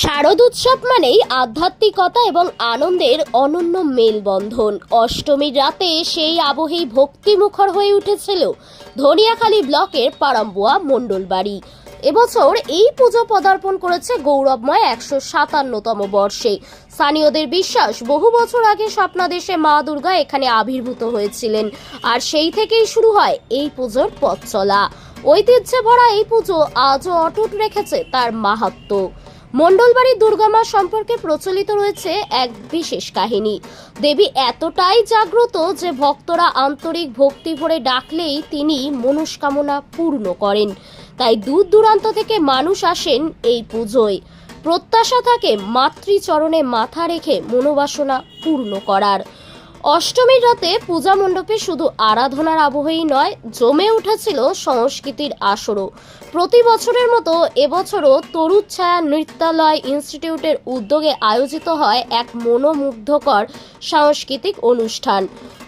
শারদ উৎসব মানেই আধ্যাত্মিকতা এবং আনন্দের অনন্য মেলবন্ধন। অষ্টমীর রাতে সেই আবহেই ভক্তিমুখর হয়ে উঠেছিল ধনিয়াখালী ব্লকের পারাম্বুয়া মণ্ডলবাড়ি এবছর এই পুজো পদার্পণ করেছে গৌরবময় একশো সাতান্নতম বর্ষে। স্থানীয়দের বিশ্বাস, বহু বছর আগে স্বপ্নাদেশে মা দুর্গা এখানে আবির্ভূত হয়েছিলেন আর সেই থেকেই শুরু হয় এই পুজোর পথ চলা। ঐতিহ্যে ভরা এই পুজো আজও অটুট রেখেছে তার মাহাত্ম্য মণ্ডলবাড়ির দুর্গামা সম্পর্কে প্রচলিত রয়েছে এক বিশেষ কাহিনী। দেবী এতটাই জাগ্রত যে ভক্তরা আন্তরিক ভক্তি ভরে ডাকলেই তিনি মনস্কামনা পূর্ণ করেন। তাই দূর দূরান্ত থেকে মানুষ আসেন এই পুজোয়। প্রত্যাশা থাকে মাতৃচরণে মাথা রেখে মনোবাসনা পূর্ণ করার। অষ্টমীর রাতে পূজা মণ্ডপে শুধু আরাধনার আবহেই নয়, জমে উঠেছিল সংস্কৃতির আসরও। প্রতি বছরের মতো এবছরও তরুচ্ছায়া নৃত্যালয় ইনস্টিটিউটের উদ্যোগে আয়োজিত হয় এক মনোমুগ্ধকর সাংস্কৃতিক অনুষ্ঠান।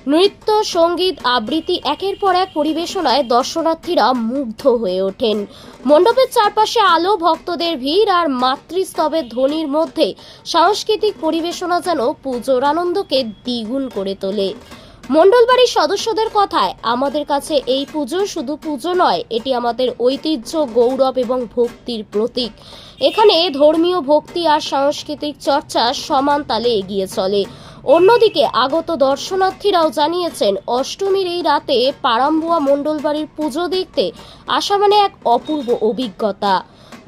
নৃত্য, সংগীত, আবৃত্তি একের পর এক পরিবেশনায় দর্শনার্থীরা মুগ্ধ হয়ে ওঠেন। মণ্ডপের চারপাশে আলো, ভক্তদের ভিড় আর মাতৃস্তবের ধ্বনির মধ্যে সাংস্কৃতিক পরিবেশনা যেন পুজোর আনন্দকে দ্বিগুণ করে তোলে। মণ্ডলবাড়ির সদস্যদের কথায়, আমাদের কাছে এই পুজো শুধু পুজো নয়, এটি আমাদের ঐতিহ্য, গৌরব এবং ভক্তির প্রতীক। এখানে ধর্মীয় ভক্তি আর সাংস্কৃতিক চর্চা সমান তালে এগিয়ে চলে। অন্যদিকে আগত দর্শনার্থীরাও জানিয়েছেন, অষ্টমীর এই রাতে পারাম্বুয়া মণ্ডলবাড়ির পুজো দেখতে আসা মানে এক অপূর্ব অভিজ্ঞতা।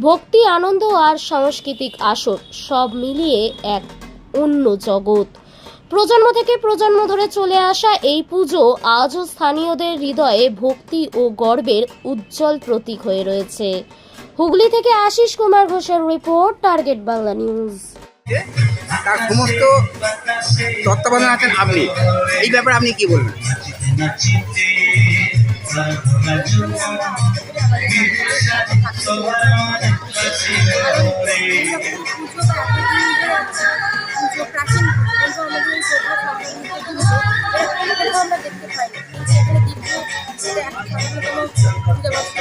ভক্তি, আনন্দ আর সাংস্কৃতিক আসর সব মিলিয়ে এক অন্য জগৎ। প্রজন্ম থেকে প্রজন্ম ধরে চলে আসা এই পুজো আজও স্থানীয়দের হৃদয়ে ভক্তি ও গর্বের উজ্জ্বল প্রতীক হয়ে রয়েছে। হুগলি থেকে আশিস কুমার ঘোষের রিপোর্ট, টার্গেট বাংলা নিউজ। তার সমস্ত তত্ত্বাবধান আছেন আপনি। এই ব্যাপারে আপনি কি বলবেন? বা এতদিন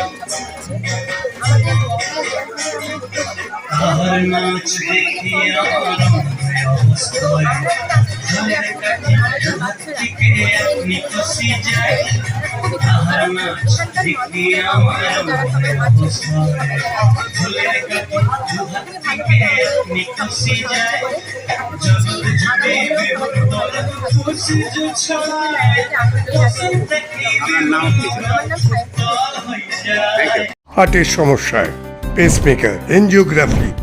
হার্টের সমস্যায় পেসমেকার এনজিওগ্রাফি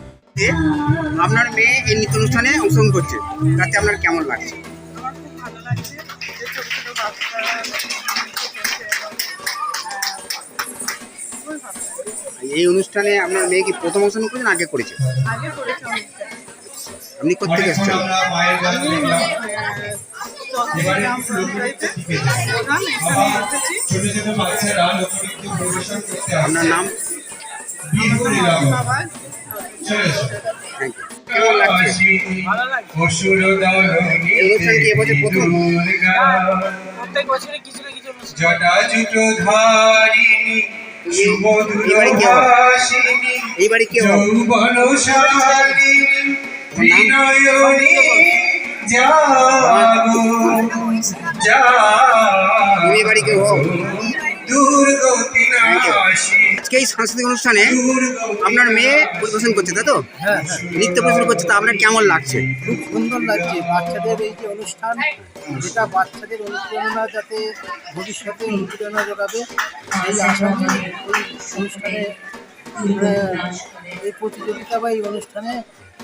আপনার মেয়ে এই নৃত্য অনুষ্ঠানে অংশগ্রহণ করছে তাতে আপনার কেমন লাগছে? আমার খুব ভালো লাগছে। যে ছোটো ছোটো বাচ্চারা নৃত্য করছে এবং আহ, খুবই ভালো লাগছে এই অনুষ্ঠানে আপনার মেয়ে কি প্রথম অংশগ্রহণ করেছেন আগে করেছে? আগে করেছে আপনি কোথেকে এসেছেন? আপনার নাম? না কিছু অনুষ্ঠান জটাজুট ধারিণী হবে? যৌবন শালিনী ত্রিনয়নী জাগো তুমি আজকে এই সাংস্কৃতিক অনুষ্ঠানে আপনার মেয়ে পরিবেশন করছে তাই তো? নৃত্য পরিবেশন করছে তা আপনার কেমন লাগছে? খুব সুন্দর লাগছে। বাচ্চাদের এই যে অনুষ্ঠান যেটা বাচ্চাদের অনুপ্রেরণা যাতে ভবিষ্যতে অনুপ্রেরণা যোগাবে এই আশা অনুষ্ঠানে এই প্রতিযোগিতা বা এই অনুষ্ঠানে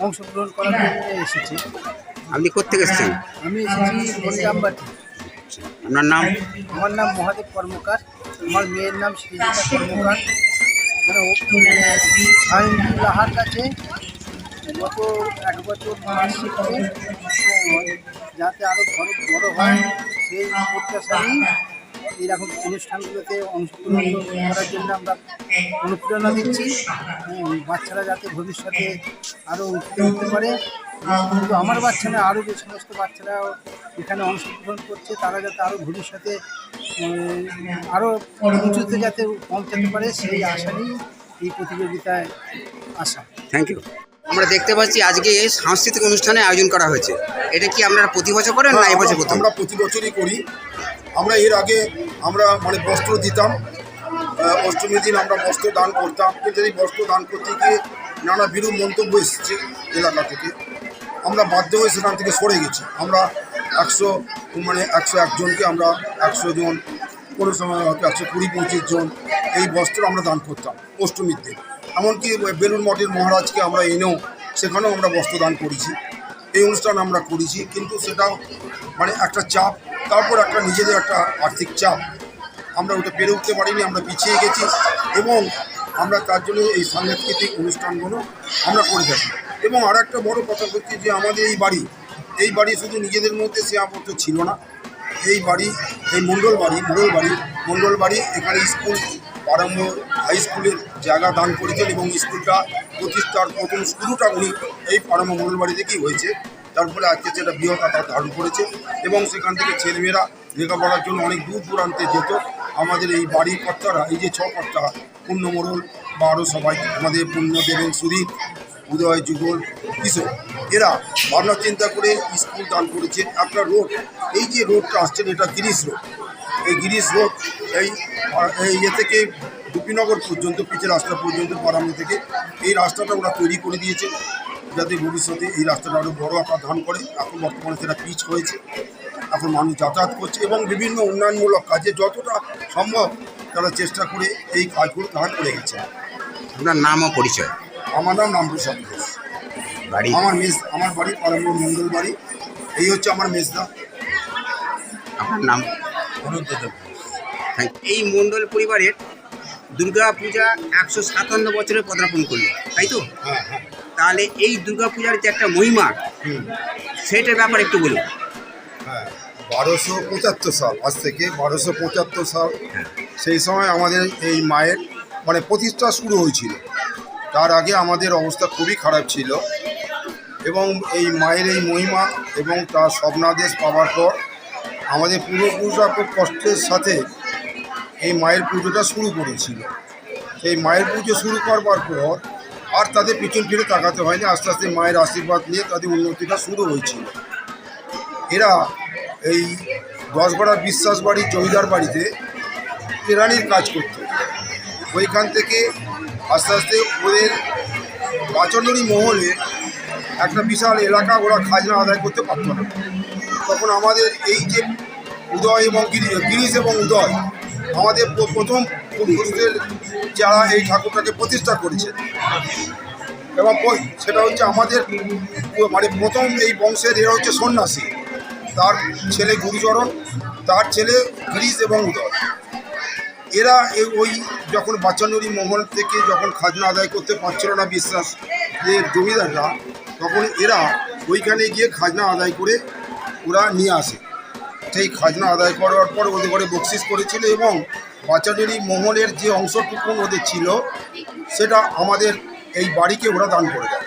অংশগ্রহণ করার জন্য এসেছি। আপনি কোথেকে এসেছেন? আমি এসেছি আপনার নাম? আমার নাম মহাদেব কর্মকার। আমার মেয়ের নাম সৃজিতা কর্মকার আইনুল্লাহার কাছে গত এক বছর মাস যাতে আরও বড় বড় হয়, সেই প্রত্যাশাই এইরকম অনুষ্ঠানগুলোতে অংশগ্রহণ করার জন্য আমরা অনুপ্রেরণা দিচ্ছি। বাচ্চারা যাতে ভবিষ্যতে আরও উঠতে উঠতে পারে। কিন্তু আমার বাচ্চা না আরও যে সমস্ত বাচ্চারা এখানে অংশগ্রহণ করছে তারা যাতে আরও ভবিষ্যতে আরও উঁচুতে যাতে পৌঁছাতে পারে সেই আশা নিয়ে এই প্রতিযোগিতায় আসা। থ্যাংক ইউ আমরা দেখতে পাচ্ছি আজকে সাংস্কৃতিক অনুষ্ঠানে আয়োজন করা হয়েছে। এটা কি আপনারা প্রতি বছর করেন না এবছর প্রথম? আমরা প্রতি বছরই করি। আমরা এর আগে আমরা মানে বস্ত্র দিতাম। অষ্টমীর দিন আমরা বস্ত্র দান করতাম। কিন্তু এই বস্ত্র দান করতে গিয়ে নানা বিরূপ মন্তব্য এসেছে এলাকা থেকে। আমরা বাধ্য হয়ে সেখান থেকে সরে গেছি। আমরা একশো মানে একশো একজনকে আমরা একশো জন, কোনো সময় হয়তো একশো কুড়ি, পঁচিশ জন এই বস্ত্র আমরা দান করতাম অষ্টমীর দিন। এমনকি বেলুর মঠের মহারাজকে আমরা এনেও সেখানেও আমরা বস্ত্র দান করেছি। এই অনুষ্ঠান আমরা করেছি, কিন্তু সেটাও মানে একটা চাপ, তারপর একটা নিজেদের একটা আর্থিক চাপ। আমরা ওটা পেরে উঠতে পারিনি, আমরা পিছিয়ে গেছি এবং আমরা তার জন্য এই সাংস্কৃতিক অনুষ্ঠানগুলো আমরা করে থাকি। এবং আর একটা বড় কথা হচ্ছে যে আমাদের এই বাড়ি এই বাড়ি শুধু নিজেদের মধ্যে সে সীমাবদ্ধ ছিল না। এই বাড়ি, এই মণ্ডল বাড়ি মণ্ডল বাড়ি মণ্ডল বাড়ি এখানে স্কুল প্রারম্ভ হাই স্কুলের জায়গা দান করেছেন এবং স্কুলটা প্রতিষ্ঠার প্রথম শুরুটা উনি এই প্রারম্ভ মণ্ডল বাড়ি থেকেই হয়েছে। তার ফলে আজকে সেটা বৃহৎ আকার ধারণ করেছে এবং সেখান থেকে ছেলেমেয়েরা লেখাপড়ার জন্য অনেক দূর দূরান্তে যেত। আমাদের এই বাড়ির কর্তারা, এই যে ছ কর্তা পূর্ণ মোড়ল বা আরও সবাই, আমাদের পূর্ণ দেবেন সুদীপ উদয় যুগল কিশোর। এরা ভাবনা চিন্তা করে স্কুল দান করেছে। একটা রোড, এই যে রোডটা আসছেন এটা গিরিশ রোড। এই গিরিশ রোড, এই ইয়ে থেকে গোপীনগর পর্যন্ত পিচের রাস্তা পর্যন্ত পারামি থেকে, এই রাস্তাটা ওরা তৈরি করে দিয়েছে, যাতে ভবিষ্যতে এই রাস্তাটা আরও বড় আকার ধারণ করে। এখন বর্তমানে সেটা পিচ হয়েছে। এখন মানুষ যাতায়াত করছে এবং বিভিন্ন উন্নয়নমূলক কাজে যতটা সম্ভব তারা চেষ্টা করে এই কাজগুলো তারা করে গেছে। আপনার নাম ও পরিচয়। আমার নাম রামপ্রসাদ ঘোষ। বাড়ি? আমার মেস আমার বাড়ি পারামপুর মন্ডল বাড়ি। এই হচ্ছে আমার মেজদা। আপনার নাম? Thank you. এই মণ্ডল পরিবারের দুর্গা পূজা একশো সাতান্ন বছরে পদার্পণ করল তাই তো? হ্যাঁ হ্যাঁ। তাহলে এই দুর্গা পূজার যে একটা মহিমা সেটার ব্যাপারে একটু বলুন। হ্যাঁ বারোশো পঁচাত্তর সাল আজ থেকে বারোশো পঁচাত্তর সাল। সেই সময় আমাদের এই মায়ের মানে প্রতিষ্ঠা শুরু হয়েছিল। তার আগে আমাদের অবস্থা খুবই খারাপ ছিল। এবং এই মায়ের এই মহিমা এবং তার স্বপ্নাদেশ পাওয়ার পর আমাদের পূর্বপুরুষরা খুব কষ্টের সাথে এই মায়ের পুজোটা শুরু করেছিল। সেই মায়ের পুজো শুরু করবার পর আর তাদের পিছন ফিরে তাকাতে হয়নি। আস্তে আস্তে মায়ের আশীর্বাদ নিয়ে তাদের উন্নতিটা শুরু হয়েছিল। এরা এই দশগড়া বিশ্বাস বাড়ি জমিদার বাড়িতে কেরানির কাজ করত। ওইখান থেকে আস্তে আস্তে ওদের পাচনরি মহলে একটা বিশাল এলাকা ওরা খাজনা আদায় করতে পারতো না। তখন আমাদের এই যে উদয় এবং গিরি- গিরিশ এবং উদয়, আমাদের প্রথম পুরুষদের যারা এই ঠাকুরটাকে প্রতিষ্ঠা করেছে। এবং সেটা হচ্ছে আমাদের মানে প্রথম এই বংশের এরা হচ্ছে সন্ন্যাসী। তার ছেলে গুরুচরণ, তার ছেলে গিরিশ এবং উদয়। এরা ওই যখন বাচ্চানুরি মহল থেকে যখন খাজনা আদায় করতে পারছিল না বিশ্বাস যে জমিদাররা, তখন এরা ওইখানে গিয়ে খাজনা আদায় করে ওরা নিয়ে আসে। সেই খাজনা আদায় করার পর ওদের ঘরে বকশিস করেছিল এবং বাচ্চানুরি মহলের যে অংশটুকু ওদের ছিল, সেটা আমাদের এই বাড়িকে ওরা দান করে দেয়।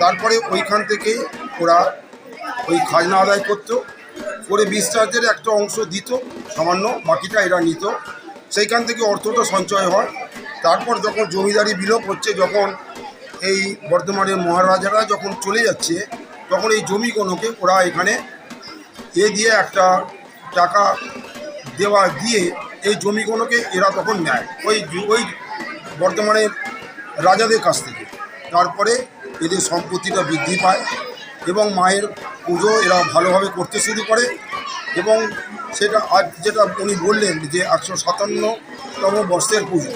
তারপরে ওইখান থেকে ওরা ওই খাজনা আদায় করতো, করে বিশ্বাসের একটা অংশ দিত, সামান্য বাকিটা এরা নিত। সেইখান থেকে অর্থটা সঞ্চয় হয়। তারপর যখন জমিদারি বিলোপ হচ্ছে, যখন এই বর্ধমানের মহারাজারা যখন চলে যাচ্ছে, তখন এই জমিগুলোকে ওরা এখানে এ দিয়ে একটা টাকা দেওয়া দিয়ে এই জমিগুলোকে এরা তখন নেয়। ওই ওই বর্তমানের রাজাদের কাছ থেকে। তারপরে এদের সম্পত্তিটা বৃদ্ধি পায় এবং মায়ের পুজো এরা ভালোভাবে করতে শুরু করে এবং সেটা আজ যেটা উনি বললেন যে একশো সাতান্নতম বর্ষের পুজো।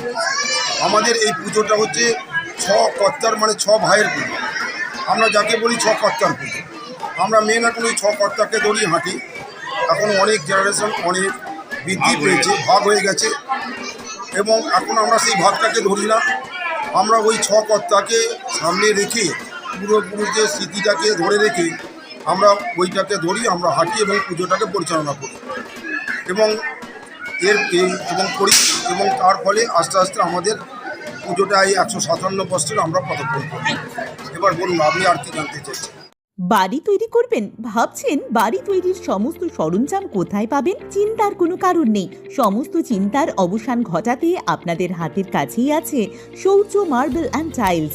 আমাদের এই পুজোটা হচ্ছে ছ কর্তার মানে ছ ভাইয়ের পুজো। আমরা যাকে বলি ছ কর্তার পুজো। আমরা মেন এখন ওই ছ কর্তাকে ধরি হাঁটি। এখন অনেক জেনারেশন অনেক বৃদ্ধি পেয়েছে ভাগ হয়ে গেছে। এবং এখন আমরা সেই ভাগটাকে ধরি না। আমরা ওই ছ কর্তাকে সামনে রেখে পূর্বপুরুষদের স্মৃতিটাকে ধরে রেখে আমরা ওইটাকে ধরি আমরা হাঁটি এবং পুজোটাকে পরিচালনা করি। এবং এর এবং করি এবং তার ফলে আস্তে আস্তে আমাদের পুজোটা এই একশো সাতান্ন বছর আমরা পদক্ষেপ করি। এবার বলুন, আপনি আর কি জানতে চাইছেন? বাড়ি তৈরি করবেন? ভাবছেন বাড়ি তৈরির সমস্ত সরঞ্জাম কোথায় পাবেন? চিন্তার কোনো কারণ নেই। সমস্ত চিন্তার অবসান ঘটাতে আপনাদের হাতের কাছেই আছে শৌর্য মার্বেল অ্যান্ড টাইলস